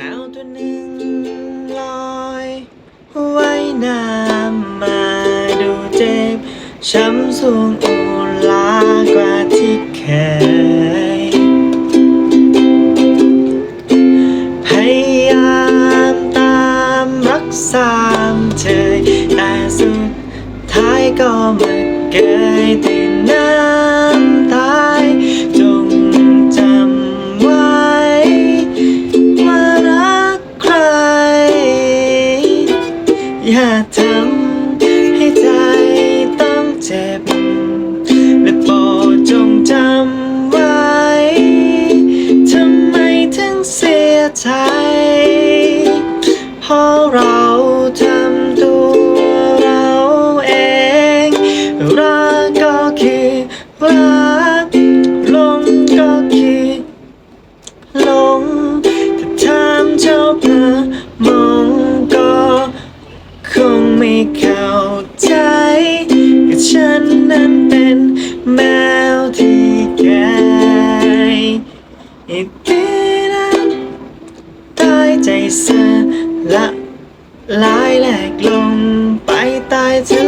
แมวตัวหนึ่งลอยว่ายน้ำมาดูเจ็บช้ำสูงอุลากว่าที่เคยพยายามตามรักษาเธอแต่สุดท้ายก็มาเกยที่น้ำ อย่าทำให้ใจต้องเจ็บ และโปรดจงจำไว้ทำไมถึงเสียใจเพราะเราทำตัวเราเอง รักก็คือรักลงก็คือลงถ้าถามเจ้าพระมอง เข้าใจก็ฉันนั้นเป็นแมวที่แก่อีกทีนั้นตายใจสละลายแหลกลงไปใต้ทะเล